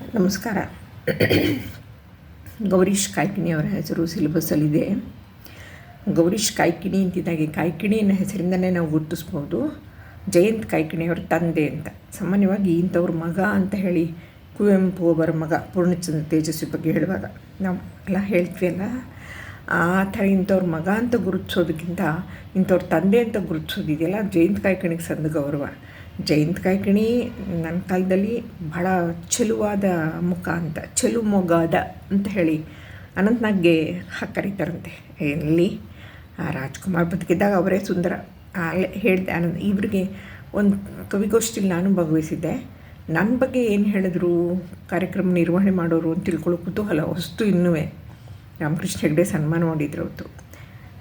ನಮಸ್ಕಾರ. ಗೌರೀಶ್ ಕಾಯ್ಕಿಣಿ ಅವರ ಹೆಸರು ಸಿಲೆಬಸ್ಸಲ್ಲಿದೆ. ಗೌರೀಶ್ ಕಾಯ್ಕಿಣಿ ಅಂತಿದ್ದಾಗೆ ಕಾಯ್ಕಿಣಿ ಅನ್ನೋ ಹೆಸರಿಂದನೇ ನಾವು ಗುರುತಿಸ್ಬೋದು ಜಯಂತ್ ಕಾಯ್ಕಿಣಿ ಅವರ ತಂದೆ ಅಂತ. ಸಾಮಾನ್ಯವಾಗಿ ಇಂಥವ್ರ ಮಗ ಅಂತ ಹೇಳಿ ಕುವೆಂಪು ಅವರ ಮಗ ಪೂರ್ಣಚಂದ್ರ ತೇಜಸ್ವಿ ಬಗ್ಗೆ ಹೇಳುವಾಗ ನಾವು ಎಲ್ಲ ಹೇಳ್ತೀವಲ್ಲ? ಆ ಥರ ಇಂಥವ್ರ ಮಗ ಅಂತ ಗುರುತಿಸೋದಕ್ಕಿಂತ ಇಂಥವ್ರ ತಂದೆ ಅಂತ ಗುರುತಿಸೋದಿದೆಯಲ್ಲ? ಜಯಂತ್ ಕಾಯ್ಕಿಣಿಗೆ ಸಂದ ಗೌರವ. ಜಯಂತ್ ಕಾಯ್ಕಿಣಿ ನನ್ನ ಕಾಲದಲ್ಲಿ ಬಹಳ ಚೆಲುವಾದ ಮುಖ ಅಂತ ಚೆಲು ಮೊಗಾದ ಅಂತ ಹೇಳಿ ಅನಂತನಾಗ್ಗೆ ಕರೀತಾರಂತೆ. ಎಲ್ಲಿ? ಆ ರಾಜ್ಕುಮಾರ್ ಬದುಕಿದ್ದಾಗ ಅವರೇ ಸುಂದರ. ಅಲ್ಲೇ ಹೇಳಿದೆ ಅನಂತ್, ಇವ್ರಿಗೆ ಒಂದು ಕವಿಗೋಷ್ಠಿಲಿ ನಾನು ಭಾಗವಹಿಸಿದ್ದೆ. ನನ್ನ ಬಗ್ಗೆ ಏನು ಹೇಳಿದ್ರು? ಕಾರ್ಯಕ್ರಮ ನಿರ್ವಹಣೆ ಮಾಡೋರು ಅಂತ ತಿಳ್ಕೊಳ್ಳೋ ಕುತೂಹಲ ವಸ್ತು ಇನ್ನೂ ರಾಮಕೃಷ್ಣ ಹೆಗ್ಡೆ ಸನ್ಮಾನ ಮಾಡಿದ್ರು ಅವತ್ತು.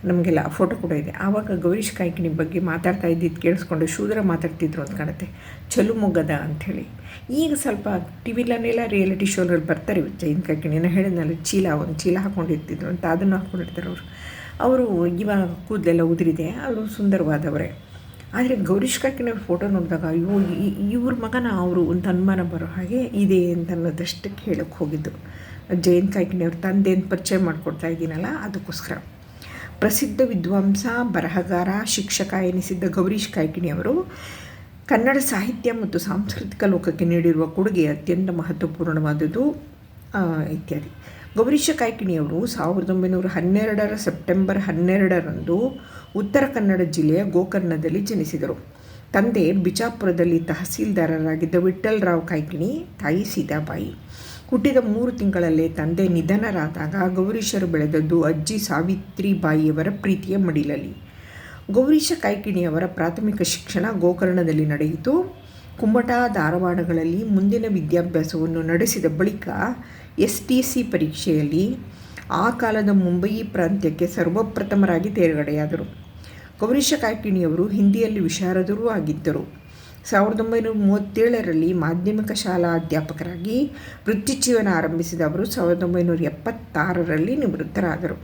ನಮಗೆಲ್ಲ ಫೋಟೋ ಕೂಡ ಇದೆ. ಆವಾಗ ಗೌರೀಶ್ ಕಾಯ್ಕಿಣಿ ಬಗ್ಗೆ ಮಾತಾಡ್ತಾ ಇದ್ದಿದ್ದು ಕೇಳಿಸ್ಕೊಂಡು ಶೂದ್ರ ಮಾತಾಡ್ತಿದ್ರು ಅಂತ ಕಾಣುತ್ತೆ. ಚಲು ಮೊಗದ ಅಂಥೇಳಿ. ಈಗ ಸ್ವಲ್ಪ ಟಿ ವಿಲನ್ನೆಲ್ಲ ರಿಯಾಲಿಟಿ ಶೋನಲ್ಲಿ ಬರ್ತಾರೆ ಜೈನ್ ಕಾಯ್ಕಿಣಿನ. ಹೇಳಿದ್ನಲ್ಲ, ಚೀಲ ಒಂದು ಚೀಲ ಹಾಕ್ಕೊಂಡಿರ್ತಿದ್ರು ಅಂತ ಅದನ್ನು ಹಾಕ್ಕೊಂಡಿರ್ತಾರೆ ಅವರು. ಅವರು ಇವಾಗ ಕೂದಲೆಲ್ಲ ಉದುರಿದೆ, ಅವರು ಸುಂದರವಾದವರೇ. ಆದರೆ ಗೌರೀಶ್ ಕಾಕಿನ ಫೋಟೋ ನೋಡಿದಾಗ, ಅಯ್ಯೋ ಇವ್ರ ಮಗನ ಅವರು ಒಂದು ಅನುಮಾನ ಬರೋ ಹಾಗೆ ಇದೆ ಅಂತ ಅನ್ನೋದಷ್ಟಕ್ಕೆ ಹೇಳಕ್ಕೆ ಹೋಗಿದ್ದು. ಜಯಂತ್ ಕಾಯ್ಕಿಣಿ ಅವ್ರ ಅಂತ ಪರಿಚಯ ಮಾಡಿಕೊಡ್ತಾ ಇದ್ದೀನಲ್ಲ, ಅದಕ್ಕೋಸ್ಕರ. ಪ್ರಸಿದ್ಧ ವಿದ್ವಾಂಸ, ಬರಹಗಾರ, ಶಿಕ್ಷಕ ಎನಿಸಿದ್ದ ಗೌರೀಶ್ ಕಾಯ್ಕಿಣಿಯವರು ಕನ್ನಡ ಸಾಹಿತ್ಯ ಮತ್ತು ಸಾಂಸ್ಕೃತಿಕ ಲೋಕಕ್ಕೆ ನೀಡಿರುವ ಕೊಡುಗೆ ಅತ್ಯಂತ ಮಹತ್ವಪೂರ್ಣವಾದದ್ದು ಇತ್ಯಾದಿ. ಗೌರೀಶ ಕಾಯ್ಕಿಣಿಯವರು ಸಾವಿರದ ಒಂಬೈನೂರ ಹನ್ನೆರಡರ ಸೆಪ್ಟೆಂಬರ್ ಹನ್ನೆರಡರಂದು ಉತ್ತರ ಕನ್ನಡ ಜಿಲ್ಲೆಯ ಗೋಕರ್ಣದಲ್ಲಿ ಜನಿಸಿದರು. ತಂದೆ ಬಿಜಾಪುರದಲ್ಲಿ ತಹಸೀಲ್ದಾರರಾಗಿದ್ದ ವಿಠ್ಠಲರಾವ್ ಕಾಯ್ಕಿಣಿ, ತಾಯಿ ಸೀತಾಬಾಯಿ. ಹುಟ್ಟಿದ ಮೂರು ತಿಂಗಳಲ್ಲೇ ತಂದೆ ನಿಧನರಾದಾಗ ಗೌರೀಶರು ಬೆಳೆದದ್ದು ಅಜ್ಜಿ ಸಾವಿತ್ರಿಬಾಯಿಯವರ ಪ್ರೀತಿಯ ಮಡಿಲಲ್ಲಿ. ಗೌರೀಶ ಕಾಯ್ಕಿಣಿಯವರ ಪ್ರಾಥಮಿಕ ಶಿಕ್ಷಣ ಗೋಕರ್ಣದಲ್ಲಿ ನಡೆಯಿತು. ಕುಂಬಟ ಧಾರವಾಡಗಳಲ್ಲಿ ಮುಂದಿನ ವಿದ್ಯಾಭ್ಯಾಸವನ್ನು ನಡೆಸಿದ ಬಳಿಕ ಎಸ್ ಟಿ ಸಿ ಪರೀಕ್ಷೆಯಲ್ಲಿ ಆ ಕಾಲದ ಮುಂಬಯಿ ಪ್ರಾಂತ್ಯಕ್ಕೆ ಸರ್ವಪ್ರಥಮರಾಗಿ ತೇರ್ಗಡೆಯಾದರು. ಗೌರೀಶ ಕಾಯ್ಕಿಣಿಯವರು ಹಿಂದಿಯಲ್ಲಿ ವಿಶಾರದರೂ ಆಗಿದ್ದರು. ಸಾವಿರದ ಒಂಬೈನೂರ ಮೂವತ್ತೇಳರಲ್ಲಿ ಮಾಧ್ಯಮಿಕ ಶಾಲಾ ಅಧ್ಯಾಪಕರಾಗಿ ವೃತ್ತಿ ಜೀವನ ಆರಂಭಿಸಿದ ಅವರು ಸಾವಿರದ ಒಂಬೈನೂರ ಎಪ್ಪತ್ತಾರರಲ್ಲಿ ನಿವೃತ್ತರಾದರು.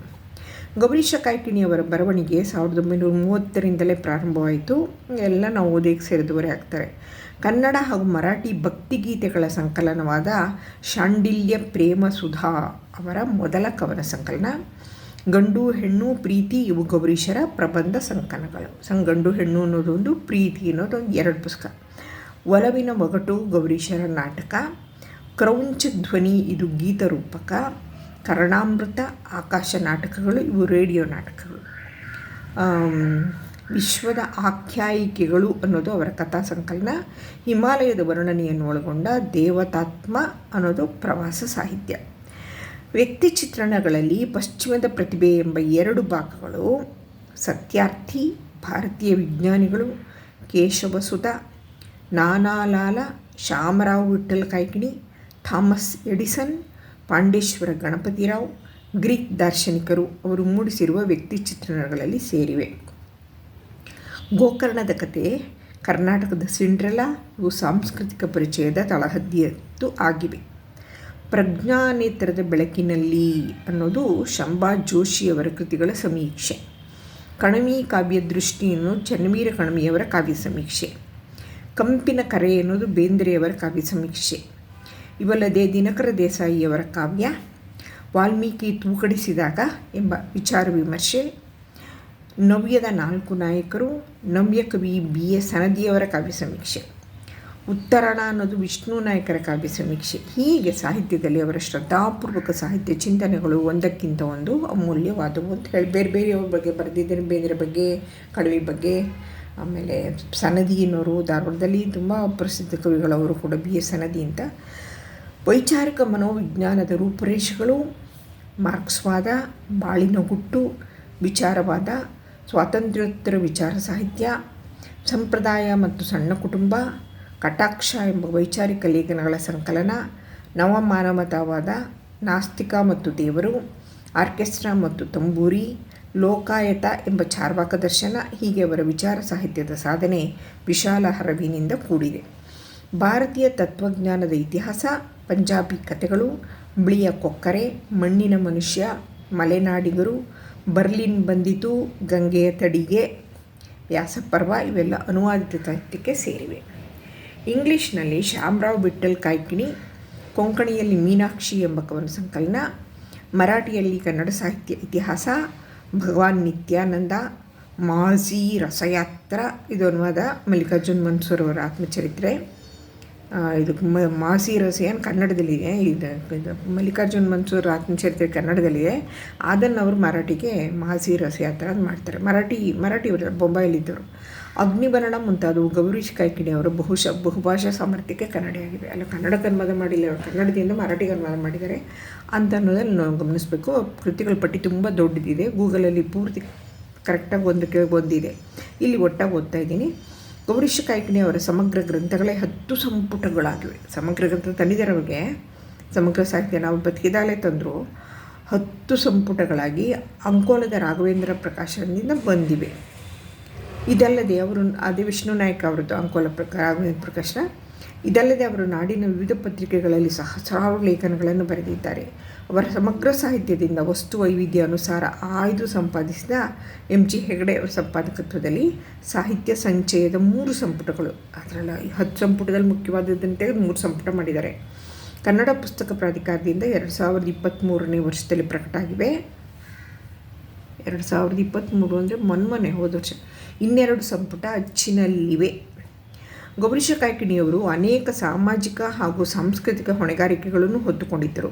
ಗೌರೀಶ ಕಾಯ್ಕಿಣಿಯವರ ಬರವಣಿಗೆ ಸಾವಿರದ ಒಂಬೈನೂರ ಮೂವತ್ತರಿಂದಲೇ ಪ್ರಾರಂಭವಾಯಿತು. ಎಲ್ಲ ನಾವು ಓದಿಗೆ ಸೇರಿದವರೇ ಆಗ್ತಾರೆ. ಕನ್ನಡ ಹಾಗೂ ಮರಾಠಿ ಭಕ್ತಿಗೀತೆಗಳ ಸಂಕಲನವಾದ ಶಾಂಡಿಲ್ಯ ಪ್ರೇಮ ಸುಧಾ ಅವರ ಮೊದಲ ಕವನ ಸಂಕಲನ. ಗಂಡು, ಹೆಣ್ಣು, ಪ್ರೀತಿ ಇವು ಗೌರೀಶರ ಪ್ರಬಂಧ ಸಂಕಲನಗಳು. ಸಂ ಗಂಡು, ಹೆಣ್ಣು ಅನ್ನೋದೊಂದು ಪ್ರೀತಿ ಅನ್ನೋದೊಂದು ಎರಡು ಪುಸ್ತಕ. ಒಲವಿನ ಒಗಟು ಗೌರೀಶರ ನಾಟಕ. ಕ್ರೌಂಚ ಧ್ವನಿ ಇದು ಗೀತರೂಪಕ ಕರ್ಣಾಮೃತ, ಆಕಾಶ ನಾಟಕಗಳು ಇವು ರೇಡಿಯೋ ನಾಟಕಗಳು. ವಿಶ್ವದ ಆಖ್ಯಾಯಿಕೆಗಳು ಅನ್ನೋದು ಅವರ ಕಥಾ ಸಂಕಲನ. ಹಿಮಾಲಯದ ವರ್ಣನೆಯನ್ನು ಒಳಗೊಂಡ ದೇವತಾತ್ಮ ಅನ್ನೋದು ಪ್ರವಾಸ ಸಾಹಿತ್ಯ. ವ್ಯಕ್ತಿ ಚಿತ್ರಣಗಳಲ್ಲಿ ಪಶ್ಚಿಮದ ಪ್ರತಿಭೆ ಎಂಬ ಎರಡು ಭಾಗಗಳು, ಸತ್ಯಾರ್ಥಿ, ಭಾರತೀಯ ವಿಜ್ಞಾನಿಗಳು, Keshavasuta, Nanalal, Shamrao Vittal Kaikini, Thomas Edison, Pandeshwar Ganapatirao, Greek ದಾರ್ಶನಿಕರು ಅವರು ಮೂಡಿಸಿರುವ ವ್ಯಕ್ತಿ ಚಿತ್ರಣಗಳಲ್ಲಿ ಸೇರಿವೆ. ಗೋಕರ್ಣದ ಕತೆ, ಕರ್ನಾಟಕದ ಸಿಂಡ್ರಲಾ ಇವು ಸಾಂಸ್ಕೃತಿಕ ಪರಿಚಯದ ತಳಹದ್ದಿಯದ್ದು ಆಗಿವೆ. ಪ್ರಜ್ಞಾನೇತರದ ಬೆಳಕಿನಲ್ಲಿ ಅನ್ನೋದು ಶಂಭಾ ಜೋಶಿಯವರ ಕೃತಿಗಳ ಸಮೀಕ್ಷೆ. ಕಣವಿ ಕಾವ್ಯ ದೃಷ್ಟಿಯನ್ನು ಚನ್ನವೀರ ಕಣವಿಯವರ ಕಾವ್ಯ ಸಮೀಕ್ಷೆ. ಕಂಪಿನ ಕರೆ ಅನ್ನೋದು ಬೇಂದ್ರೆಯವರ ಕಾವ್ಯ ಸಮೀಕ್ಷೆ. ಇವಲ್ಲದೆ ದಿನಕರ ದೇಸಾಯಿಯವರ ಕಾವ್ಯ, ವಾಲ್ಮೀಕಿ ತೂಕಡಿಸಿದಾಗ ಎಂಬ ವಿಚಾರ ವಿಮರ್ಶೆ, ನವ್ಯದ ನಾಲ್ಕು ನಾಯಕರು, ನವ್ಯ ಕವಿ ಬಿ ಎ ಸನದಿಯವರ ಕಾವ್ಯ ಸಮೀಕ್ಷೆ. ಉತ್ತರಾಣ ಅನ್ನೋದು ವಿಷ್ಣು ನಾಯಕರ ಕಾವ್ಯ ಸಮೀಕ್ಷೆ. ಹೀಗೆ ಸಾಹಿತ್ಯದಲ್ಲಿ ಅವರ ಶ್ರದ್ಧಾಪೂರ್ವಕ ಸಾಹಿತ್ಯ ಚಿಂತನೆಗಳು ಒಂದಕ್ಕಿಂತ ಒಂದು ಅಮೂಲ್ಯವಾದವು ಅಂತ ಹೇಳಿ, ಬೇರೆ ಬೇರೆಯವ್ರ ಬಗ್ಗೆ ಬರೆದಿದ್ದರೆ ಬೇಂದ್ರ ಬಗ್ಗೆ, ಕಡವಿ ಬಗ್ಗೆ, ಆಮೇಲೆ ಸನದಿ ಅನ್ನೋರು ಧಾರವಾಡದಲ್ಲಿ ತುಂಬ ಪ್ರಸಿದ್ಧ ಕವಿಗಳವರು ಕೂಡ ಬಿ ಎಸ್ ಸನದಿ ಅಂತ. ವೈಚಾರಿಕ ಮನೋವಿಜ್ಞಾನದ ರೂಪುರೇಷೆಗಳು, ಮಾರ್ಕ್ಸ್ವಾದ ಬಾಳಿನ ಹುಟ್ಟು ವಿಚಾರವಾದ, ಸ್ವಾತಂತ್ರ್ಯೋತ್ತರ ವಿಚಾರ ಸಾಹಿತ್ಯ, ಸಂಪ್ರದಾಯ ಮತ್ತು ಸಣ್ಣ ಕುಟುಂಬ ಕಟಾಕ್ಷ ಎಂಬ ವೈಚಾರಿಕ ಲೇಖನಗಳ ಸಂಕಲನ ನವಮಾನವತಾವಾದ ನಾಸ್ತಿಕ ಮತ್ತು ದೇವರು, ಆರ್ಕೆಸ್ಟ್ರಾ ಮತ್ತು ತಂಬೂರಿ, ಲೋಕಾಯತ ಎಂಬ ಚಾರ್ವಾಕ ದರ್ಶನ ಹೀಗೆ ಅವರ ವಿಚಾರ ಸಾಹಿತ್ಯದ ಸಾಧನೆ ವಿಶಾಲ ಹರವಿನಿಂದ ಕೂಡಿದೆ. ಭಾರತೀಯ ತತ್ವಜ್ಞಾನದ ಇತಿಹಾಸ, ಪಂಜಾಬಿ ಕಥೆಗಳು ಬಿಳಿಯ ಕೊಕ್ಕರೆ, ಮಣ್ಣಿನ ಮನುಷ್ಯ, ಮಲೆನಾಡಿಗರು, ಬರ್ಲಿನ್ ಬಂದಿತು, ಗಂಗೆಯ ತಡಿಗೆ, ವ್ಯಾಸಪರ್ವ ಇವೆಲ್ಲ ಅನುವಾದಿತ ಸಾಹಿತ್ಯಕ್ಕೆ ಸೇರಿವೆ. ಇಂಗ್ಲೀಷ್ನಲ್ಲಿ ಶ್ಯಾಮರಾವ್ ಬಿಟ್ಟಲ್ ಕಾಯ್ಕಿಣಿ, ಕೊಂಕಣಿಯಲ್ಲಿ ಮೀನಾಕ್ಷಿ ಎಂಬ ಕವನ ಸಂಕಲನ, ಮರಾಠಿಯಲ್ಲಿ ಕನ್ನಡ ಸಾಹಿತ್ಯ ಇತಿಹಾಸ, ಭಗವಾನ್ ನಿತ್ಯಾನಂದ ಮಾಝಿ ರಸಯಾತ್ರ, ಇದು ಅನುವಾದ ಮಲ್ಲಿಕಾರ್ಜುನ್ ಮನ್ಸೂರ್ ಅವರ ಆತ್ಮಚರಿತ್ರೆ. ಇದು ಮಾಸಿ ರಸಯಾನ್ ಕನ್ನಡದಲ್ಲಿದೆ. ಇದು ಮಲ್ಲಿಕಾರ್ಜುನ್ ಮನ್ಸೂರ್ ಆತ್ಮಚರಿತ್ರೆ ಕನ್ನಡದಲ್ಲಿದೆ. ಅದನ್ನು ಅವರು ಮರಾಠಿಗೆ ಮಾಸಿ ರಸಯಾತ್ರ ಮಾಡ್ತಾರೆ. ಮರಾಠಿ ಮರಾಠಿ ಬೊಂಬಾಯಿಲಿದ್ದರು ಅಗ್ನಿಭರಣ ಮುಂತಾದವು. ಗೌರೀಶ್ ಕಾಯ್ಕಿಣಿ ಅವರು ಬಹುಶಃ ಬಹುಭಾಷಾ ಸಾಮರ್ಥ್ಯಕ್ಕೆ ಕನ್ನಡಿಯಾಗಿದೆ ಅಲ್ಲ ಕನ್ನಡ ಕನ್ಮದ ಮಾಡಿಲ್ಲ ಕನ್ನಡದಿಂದ ಮರಾಠಿ ಕನ್ಮದ ಮಾಡಿದ್ದಾರೆ ಅಂತ ಅನ್ನೋದನ್ನು ನಾವು ಗಮನಿಸಬೇಕು. ಕೃತಿಗಳ ಪಟ್ಟಿ ತುಂಬ ದೊಡ್ಡದಿದೆ. ಗೂಗಲಲ್ಲಿ ಪೂರ್ತಿ ಕರೆಕ್ಟಾಗಿ ಒಂದಕ್ಕೆ ಒಂದಿದೆ. ಇಲ್ಲಿ ಒಟ್ಟಾಗಿ ಓದ್ತಾ ಇದ್ದೀನಿ. ಗೌರೀಶ್ ಕಾಯ್ಕಿಣಿ ಅವರ ಸಮಗ್ರ ಗ್ರಂಥಗಳೇ ಹತ್ತು ಸಂಪುಟಗಳಾಗಿವೆ. ಸಮಗ್ರ ಗ್ರಂಥ ತಂದಿದ್ದರವರಿಗೆ ಸಮಗ್ರ ಸಾಹಿತ್ಯ ನಾವು ಬದುಕಿದಾಲೆ ತಂದರು ಹತ್ತು ಸಂಪುಟಗಳಾಗಿ ಅಂಕೋಲದ ರಾಘವೇಂದ್ರ ಪ್ರಕಾಶನದಿಂದ ಬಂದಿವೆ. ಇದಲ್ಲದೆ ಅವರು, ಅದೇ ವಿಷ್ಣು ನಾಯಕ್ ಅವರದ್ದು ಅಂಕೋಲ ಪ್ರಕಾರ ಪ್ರಕಾಶನ. ಇದಲ್ಲದೆ ಅವರು ನಾಡಿನ ವಿವಿಧ ಪತ್ರಿಕೆಗಳಲ್ಲಿ ಸಹಸ್ರಾರು ಲೇಖನಗಳನ್ನು ಬರೆದಿದ್ದಾರೆ. ಅವರ ಸಮಗ್ರ ಸಾಹಿತ್ಯದಿಂದ ವಸ್ತು ವೈವಿಧ್ಯ ಅನುಸಾರ ಆಯ್ದು ಸಂಪಾದಿಸಿದ ಎಂ ಜಿ ಹೆಗಡೆ ಅವರ ಸಂಪಾದಕತ್ವದಲ್ಲಿ ಸಾಹಿತ್ಯ ಸಂಚಯದ ಮೂರು ಸಂಪುಟಗಳು. ಅದರಲ್ಲಿ ಹತ್ತು ಸಂಪುಟದಲ್ಲಿ ಮುಖ್ಯವಾದದ್ದಂತೆ ಮೂರು ಸಂಪುಟ ಮಾಡಿದ್ದಾರೆ. ಕನ್ನಡ ಪುಸ್ತಕ ಪ್ರಾಧಿಕಾರದಿಂದ ಎರಡು ಸಾವಿರದ ಇಪ್ಪತ್ತ್ಮೂರನೇ ವರ್ಷದಲ್ಲಿ ಪ್ರಕಟ ಆಗಿವೆ ಎರಡು ಸಾವಿರದ ಇಪ್ಪತ್ತ್ಮೂರು ಅಂದರೆ ಮೊನ್ಮೊನ್ನೆ ಹೋದ ವರ್ಷ. ಇನ್ನೆರಡು ಸಂಪುಟ ಅಚ್ಚಿನಲ್ಲಿವೆ. ಗೌರೀಶ ಕಾಯ್ಕಿಣಿಯವರು ಅನೇಕ ಸಾಮಾಜಿಕ ಹಾಗೂ ಸಾಂಸ್ಕೃತಿಕ ಹೊಣೆಗಾರಿಕೆಗಳನ್ನು ಹೊತ್ತುಕೊಂಡಿದ್ದರು.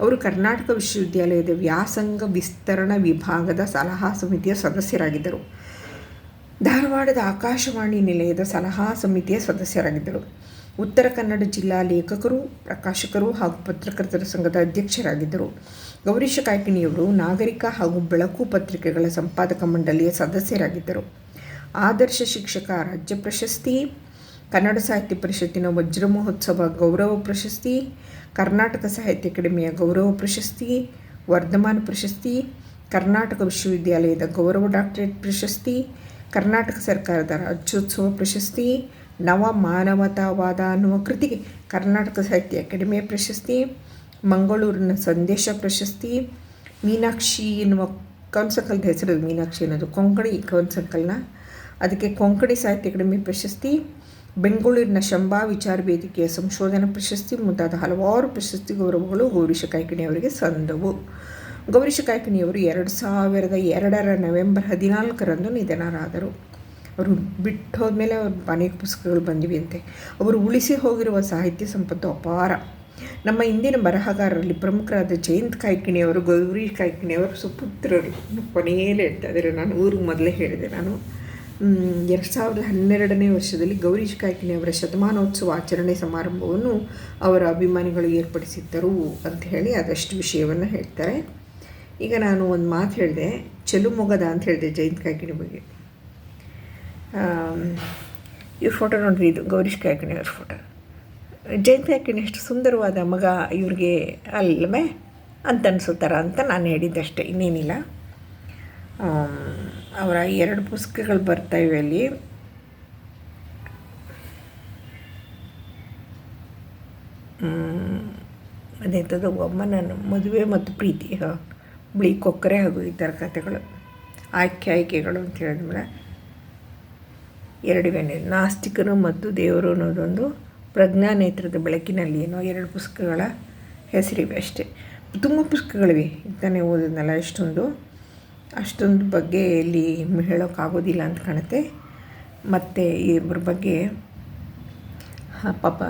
ಅವರು ಕರ್ನಾಟಕ ವಿಶ್ವವಿದ್ಯಾಲಯದ ವ್ಯಾಸಂಗ ವಿಸ್ತರಣಾ ವಿಭಾಗದ ಸಲಹಾ ಸಮಿತಿಯ ಸದಸ್ಯರಾಗಿದ್ದರು. ಧಾರವಾಡದ ಆಕಾಶವಾಣಿ ನಿಲಯದ ಸಲಹಾ ಸಮಿತಿಯ ಸದಸ್ಯರಾಗಿದ್ದರು. ಉತ್ತರ ಕನ್ನಡ ಜಿಲ್ಲಾ ಲೇಖಕರು, ಪ್ರಕಾಶಕರು ಹಾಗೂ ಪತ್ರಕರ್ತರ ಸಂಘದ ಅಧ್ಯಕ್ಷರಾಗಿದ್ದರು. ಗೌರೀಶ ಕಾಯ್ಕಿಣಿಯವರು ನಾಗರಿಕ ಹಾಗೂ ಬೆಳಕು ಪತ್ರಿಕೆಗಳ ಸಂಪಾದಕ ಮಂಡಳಿಯ ಸದಸ್ಯರಾಗಿದ್ದರು. ಆದರ್ಶ ಶಿಕ್ಷಕ, ರಾಜ್ಯ ಪ್ರಶಸ್ತಿ, ಕನ್ನಡ ಸಾಹಿತ್ಯ ಪರಿಷತ್ತಿನ ವಜ್ರ ಮಹೋತ್ಸವ ಗೌರವ ಪ್ರಶಸ್ತಿ, ಕರ್ನಾಟಕ ಸಾಹಿತ್ಯ ಅಕಾಡೆಮಿಯ ಗೌರವ ಪ್ರಶಸ್ತಿ, ವರ್ಧಮಾನ ಪ್ರಶಸ್ತಿ, ಕರ್ನಾಟಕ ವಿಶ್ವವಿದ್ಯಾಲಯದ ಗೌರವ ಡಾಕ್ಟರೇಟ್ ಪ್ರಶಸ್ತಿ, ಕರ್ನಾಟಕ ಸರ್ಕಾರದ ರಾಜ್ಯೋತ್ಸವ ಪ್ರಶಸ್ತಿ ನವ ಮಾನವತಾವಾದ ಅನ್ನುವ ಕೃತಿಗೆ ಕರ್ನಾಟಕ ಸಾಹಿತ್ಯ ಅಕಾಡೆಮಿ ಪ್ರಶಸ್ತಿ, ಮಂಗಳೂರಿನ ಸಂದೇಶ ಪ್ರಶಸ್ತಿ, ಮೀನಾಕ್ಷಿ ಎನ್ನುವ ಕಂಸಕಲ್ ಹೆಸರು ಮೀನಾಕ್ಷಿ ಅನ್ನೋದು ಕೊಂಕಣಿ ಕೌನ್ಸಕಲ್ನ. ಅದಕ್ಕೆ ಕೊಂಕಣಿ ಸಾಹಿತ್ಯ ಅಕಾಡೆಮಿ ಪ್ರಶಸ್ತಿ, ಬೆಂಗಳೂರಿನ ಶಂಭಾ ವಿಚಾರ ವೇದಿಕೆಯ ಸಂಶೋಧನಾ ಪ್ರಶಸ್ತಿ ಮುಂತಾದ ಹಲವಾರು ಪ್ರಶಸ್ತಿ ಗೌರವಗಳು ಗೌರೀಶ ಕಾಯ್ಕಿಣಿ ಅವರಿಗೆ ಸಂದವು. ಗೌರೀಶ ಕಾಯ್ಕಿಣಿಯವರು ಎರಡು ಸಾವಿರದ ಎರಡರ ನವೆಂಬರ್ ಹದಿನಾಲ್ಕರಂದು ನಿಧನರಾದರು. ಅವರು ಬಿಟ್ಟು ಹೋದ್ಮೇಲೆ ಅವ್ರ ಅನೇಕ ಪುಸ್ತಕಗಳು ಬಂದಿವೆ ಅಂತೆ. ಅವರು ಉಳಿಸಿ ಹೋಗಿರುವ ಸಾಹಿತ್ಯ ಸಂಪತ್ತು ಅಪಾರ. ನಮ್ಮ ಇಂದಿನ ಬರಹಗಾರರಲ್ಲಿ ಪ್ರಮುಖರಾದ ಜಯಂತ್ ಕಾಯ್ಕಿಣಿಯವರು, ಗೌರಿ ಕಾಯ್ಕಿಣಿಯವರು, ಸುಪುತ್ರರು ಕೊನೆಯಲ್ಲೇ ಹೇಳ್ತಾ ಇದ್ದಾರೆ ನಾನು ಊರಿಗೆ ಮೊದಲೇ ಹೇಳಿದೆ. ನಾನು ಎರಡು ಸಾವಿರದ ಹನ್ನೆರಡನೇ ವರ್ಷದಲ್ಲಿ ಗೌರೀಶ್ ಕಾಯ್ಕಿಣಿ ಅವರ ಶತಮಾನೋತ್ಸವ ಆಚರಣೆ ಸಮಾರಂಭವನ್ನು ಅವರ ಅಭಿಮಾನಿಗಳು ಏರ್ಪಡಿಸಿದ್ದರು ಅಂತ ಹೇಳಿ ಅದಷ್ಟು ವಿಷಯವನ್ನು ಹೇಳ್ತಾರೆ. ಈಗ ನಾನು ಒಂದು ಮಾತು ಹೇಳಿದೆ. ಚೆಲುಮೊಗದ ಅಂತ ಹೇಳಿದೆ ಜಯಂತ್ ಕಾಯ್ಕಿಣಿ ಬಗ್ಗೆ. ಇವ್ರ ಫೋಟೋ ನೋಡ್ರಿ, ಇದು ಗೌರೀಶ್ ಕಾಯ್ಕಿಣಿ ಅವ್ರ ಫೋಟೋ ಜಯಂತಿ ಕಾಯ್ಕಿಣಿ ಎಷ್ಟು ಸುಂದರವಾದ ಮಗ ಇವ್ರಿಗೆ ಅಲ್ಲವೇ ಅಂತ ಅನಿಸುತ್ತಾರ ಅಂತ ನಾನು ಹೇಳಿದ್ದಷ್ಟೇ, ಇನ್ನೇನಿಲ್ಲ. ಅವರ ಎರಡು ಪುಸ್ತಕಗಳು ಬರ್ತಾಯಿವೆ ಅಲ್ಲಿ. ಅದೆಂಥದ್ದು ಒಮ್ಮನ ಮದುವೆ ಮತ್ತು ಪ್ರೀತಿ ಬಿಳಿ ಕೊಕ್ಕರೆ ಹಾಗೂ ಥರ ಕಥೆಗಳು, ಆಯ್ಕೆ ಆಯ್ಕೆಗಳು ಅಂತ ಹೇಳಿದ್ಮೇಲೆ ಎರಡಿವೆ ನಾಸ್ತಿಕರು ಮತ್ತು ದೇವರು ಅನ್ನೋದೊಂದು ಪ್ರಜ್ಞಾನೇತ್ರದ ಬೆಳಕಿನಲ್ಲಿ ಏನೋ ಎರಡು ಪುಸ್ತಕಗಳ ಹೆಸರಿವೆ ಅಷ್ಟೇ. ತುಂಬ ಪುಸ್ತಕಗಳಿವೆ. ತಾನೇ ಓದಿದ್ನಲ್ಲ ಎಷ್ಟೊಂದು ಅಷ್ಟೊಂದು ಬಗ್ಗೆ ಇಲ್ಲಿ ಹೇಳೋಕ್ಕಾಗೋದಿಲ್ಲ ಅಂತ ಕಾಣುತ್ತೆ. ಮತ್ತು ಇದ್ರ ಬಗ್ಗೆ ಪಾಪ.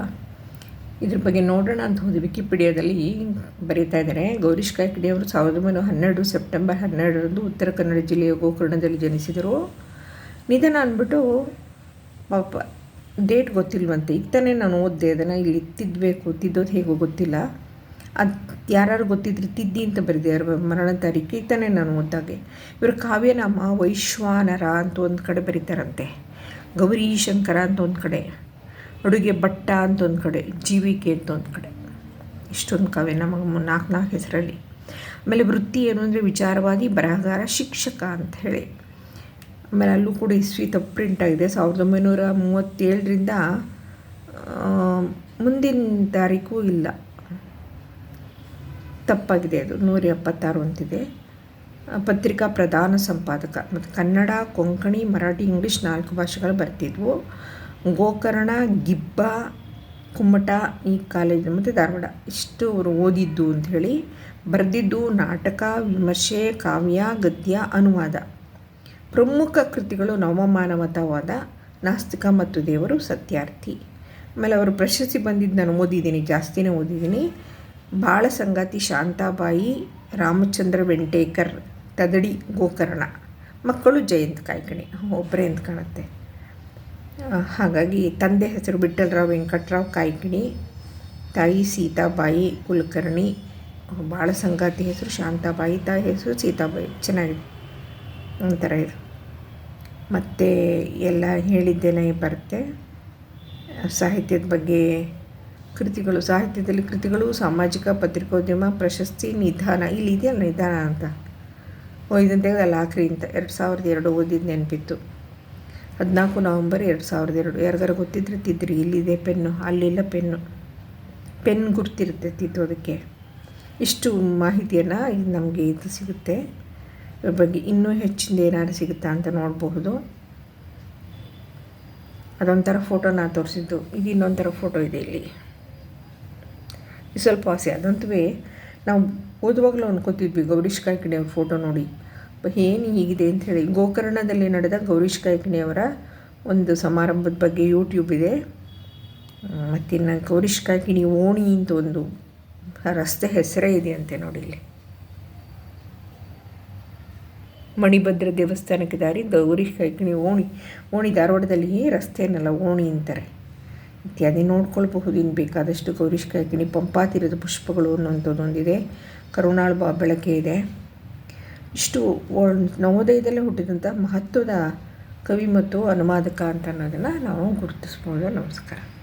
ಇದ್ರ ಬಗ್ಗೆ ನೋಡೋಣ ಅಂತ ಹೋದ ವಿಕಿಪೀಡಿಯಾದಲ್ಲಿ ಬರೀತಾ ಇದ್ದಾರೆ. ಗೌರೀಶ್ ಕಾಯ್ಕಿಡಿ ಅವರು ಸಾವಿರದ ಒಂಬೈನೂರ ಹನ್ನೆರಡು ಸೆಪ್ಟೆಂಬರ್ ಹನ್ನೆರಡರಂದು ಉತ್ತರ ಕನ್ನಡ ಜಿಲ್ಲೆಯ ಗೋಕರ್ಣದಲ್ಲಿ ಜನಿಸಿದರು. ನಿಧನ ಅಂದ್ಬಿಟ್ಟು, ಪಾಪ ಡೇಟ್ ಗೊತ್ತಿಲ್ವಂತೆ. ಇತ್ತಾನೆ ನಾನು ಓದಿದೆ, ಅದನ್ನು ಇಲ್ಲಿ ತಿದ್ದಬೇಕು ತಿದ್ದೋದು ಹೇಗೋ ಗೊತ್ತಿಲ್ಲ. ಅದು ಯಾರು ಗೊತ್ತಿದ್ರೆ ತಿದ್ದಿ ಅಂತ ಬರೆದಿದ್ದಾರೆ ಮರಣ ತಾರೀಕು. ಇತ್ತಾನೆ ನಾನು ಓದ್ದಾಗೆ. ಇವರು ಕಾವ್ಯನಾಮ, ವೈಶ್ವಾನರ ಅಂತ ಒಂದು ಕಡೆ ಬರೀತಾರಂತೆ. ಗೌರಿ ಶಂಕರ ಅಂತ ಒಂದು ಕಡೆ. ಅಡುಗೆ ಭಟ್ಟ ಅಂತ ಒಂದು ಕಡೆ. ಜೀವಿಕೆ ಅಂತ ಒಂದು ಕಡೆ. ಇಷ್ಟೊಂದು ಕಾವ್ಯನಾಮ ನಾಲ್ಕು ನಾಲ್ಕು ಹೆಸರಲ್ಲಿ. ಆಮೇಲೆ ವೃತ್ತಿ ಏನು ಅಂದರೆ ವಿಚಾರವಾದಿ, ಬರಹಗಾರ, ಶಿಕ್ಷಕ ಅಂತ ಹೇಳಿ. ಆಮೇಲೆ ಅಲ್ಲೂ ಕೂಡ ಹಿಸ್ಟ್ರಿ ತಪ್ಪು ಪ್ರಿಂಟ್ ಆಗಿದೆ. ಸಾವಿರದ ಒಂಬೈನೂರ ಮೂವತ್ತೇಳರಿಂದ ಮುಂದಿನ ತಾರೀಕು ಇಲ್ಲ. ತಪ್ಪಾಗಿದೆ ಅದು. ನೂರ ಎಪ್ಪತ್ತಾರು ಅಂತಿದೆ. ಪತ್ರಿಕಾ ಪ್ರಧಾನ ಸಂಪಾದಕ. ಮತ್ತು ಕನ್ನಡ, ಕೊಂಕಣಿ, ಮರಾಠಿ, ಇಂಗ್ಲೀಷ್ ನಾಲ್ಕು ಭಾಷೆಗಳು ಬರ್ತಿದ್ವು. ಗೋಕರ್ಣ, ಗಿಬ್ಬ, ಕುಮ್ಮಟ ಈ ಕಾಲೇಜು ಮತ್ತು ಧಾರವಾಡ ಇಷ್ಟು ಅವರು ಓದಿದ್ದು ಅಂಥೇಳಿ ಬರೆದಿದ್ದು ನಾಟಕ, ವಿಮರ್ಶೆ, ಕಾವ್ಯ, ಗದ್ಯ, ಅನುವಾದ. ಪ್ರಮುಖ ಕೃತಿಗಳು ನವಮಾನವತವಾದ ನಾಸ್ತಿಕ ಮತ್ತು ದೇವರು ಸತ್ಯಾರ್ಥಿ. ಆಮೇಲೆ ಅವರು ಪ್ರಶಸ್ತಿ ಬಂದಿದ್ದು ನಾನು ಓದಿದ್ದೀನಿ, ಜಾಸ್ತಿನೇ ಓದಿದ್ದೀನಿ. ಬಾಳ ಸಂಗಾತಿ ಶಾಂತಾಬಾಯಿ, ರಾಮಚಂದ್ರ ವೆಂಟೇಕರ್, ತದಡಿ ಗೋಕರ್ಣ. ಮಕ್ಕಳು ಜಯಂತ್ ಕಾಯ್ಕಣಿ, ಒಬ್ಬರೇ ಅಂತ ಕಾಣುತ್ತೆ. ಹಾಗಾಗಿ ತಂದೆ ಹೆಸರು ಬಿಟ್ಟಲರಾವ್ ವೆಂಕಟರಾವ್ ಕಾಯ್ಕಣಿ, ತಾಯಿ ಸೀತಾಬಾಯಿ ಕುಲಕರ್ಣಿ ಬಾಳ ಸಂಗಾತಿ ಹೆಸರು ಶಾಂತಾಬಾಯಿ, ತಾಯಿ ಹೆಸರು ಸೀತಾಬಾಯಿ. ಚೆನ್ನಾಗಿದೆ. ಒಂಥರ ಇದು. ಮತ್ತು ಎಲ್ಲ ಹೇಳಿದ್ದೇನೆ ಬರುತ್ತೆ. ಸಾಹಿತ್ಯದ ಬಗ್ಗೆ ಕೃತಿಗಳು, ಸಾಹಿತ್ಯದಲ್ಲಿ ಕೃತಿಗಳು, ಸಾಮಾಜಿಕ ಪತ್ರಿಕೋದ್ಯಮ, ಪ್ರಶಸ್ತಿ, ನಿಧಾನ. ಇಲ್ಲಿ ಇದೆಯಲ್ಲ ನಿಧಾನ ಅಂತ? ಓದಿದಂತೆ ಅಲ್ಲ, ಆಖರಿ ಅಂತ. ಎರಡು ಸಾವಿರದ ಎರಡು ಓದಿದ ನೆನಪಿತ್ತು. ಹದಿನಾಲ್ಕು ನವಂಬರ್ ಎರಡು ಸಾವಿರದ ಎರಡು. ಯಾರಿಗಾರು ಗೊತ್ತಿದ್ರೆ ತಿದ್ರಿ. ಇಲ್ಲಿದೆ ಪೆನ್ನು, ಅಲ್ಲಿಲ್ಲ ಪೆನ್ನು. ಪೆನ್ ಗುರ್ತಿರುತ್ತೆ ತಿದ್ದೋದಕ್ಕೆ. ಇಷ್ಟು ಮಾಹಿತಿಯನ್ನು ಇದು ನಮಗೆ ಇದು ಸಿಗುತ್ತೆ. ಬಗ್ಗೆ ಇನ್ನೂ ಹೆಚ್ಚಿಂದ ಏನಾದ್ರು ಸಿಗುತ್ತಾ ಅಂತ ನೋಡಬಹುದು. ಅದೊಂಥರ ಫೋಟೋ ನಾನು ತೋರಿಸಿದ್ದು. ಇದು ಇನ್ನೊಂಥರ ಫೋಟೋ ಇದೆ ಇಲ್ಲಿ. ಸ್ವಲ್ಪ ಆಸೆ ಅದಂತೂ ನಾವು ಓದುವಾಗಲೂ ಅನ್ಕೋತಿದ್ವಿ ಗೌರೀಶ್ ಕಾಯ್ಕಿಣಿಯವ್ರ ಫೋಟೋ ನೋಡಿ. ಏನು ಹೀಗಿದೆ ಹೇಳಿ. ಗೋಕರ್ಣದಲ್ಲಿ ನಡೆದ ಗೌರೀಶ್ ಕಾಯ್ಕಿಣಿಯವರ ಒಂದು ಸಮಾರಂಭದ ಬಗ್ಗೆ ಯೂಟ್ಯೂಬ್ ಇದೆ. ಮತ್ತಿನ್ನು ಗೌರೀಶ್ ಕಾಯ್ಕಿಣಿ ಓಣಿ ಅಂತ ಒಂದು ರಸ್ತೆ ಹೆಸರೇ ಇದೆ ಅಂತೆ ನೋಡಿ ಇಲ್ಲಿ. ಮಣಿಭದ್ರ ದೇವಸ್ಥಾನಕ್ಕೆ ದಾರಿ ಗೌರಿ ಕೈಕಣಿ ಓಣಿ. ಓಣಿ ಧಾರವಾಡದಲ್ಲಿ ರಸ್ತೆಯನ್ನೆಲ್ಲ ಓಣಿ ಅಂತಾರೆ. ಇತ್ಯಾದಿ ನೋಡ್ಕೊಳ್ಬಹುದು. ಇನ್ನು ಬೇಕಾದಷ್ಟು ಗೌರೀಶ್ ಕಾಯ್ಕಿಣಿ ಪಂಪಾತಿರದ ಪುಷ್ಪಗಳು ಅನ್ನುವಂಥದ್ದು ಒಂದಿದೆ. ಕರುಣಾಳು ಬಾ ಬೆಳಕೆ ಇದೆ. ಇಷ್ಟು ನವೋದಯದಲ್ಲೇ ಹುಟ್ಟಿದಂಥ ಮಹತ್ವದ ಕವಿ ಮತ್ತು ಅನುವಾದಕ ಅಂತ ಅನ್ನೋದನ್ನು ನಾವು ಗುರುತಿಸ್ಬೋದು. ನಮಸ್ಕಾರ.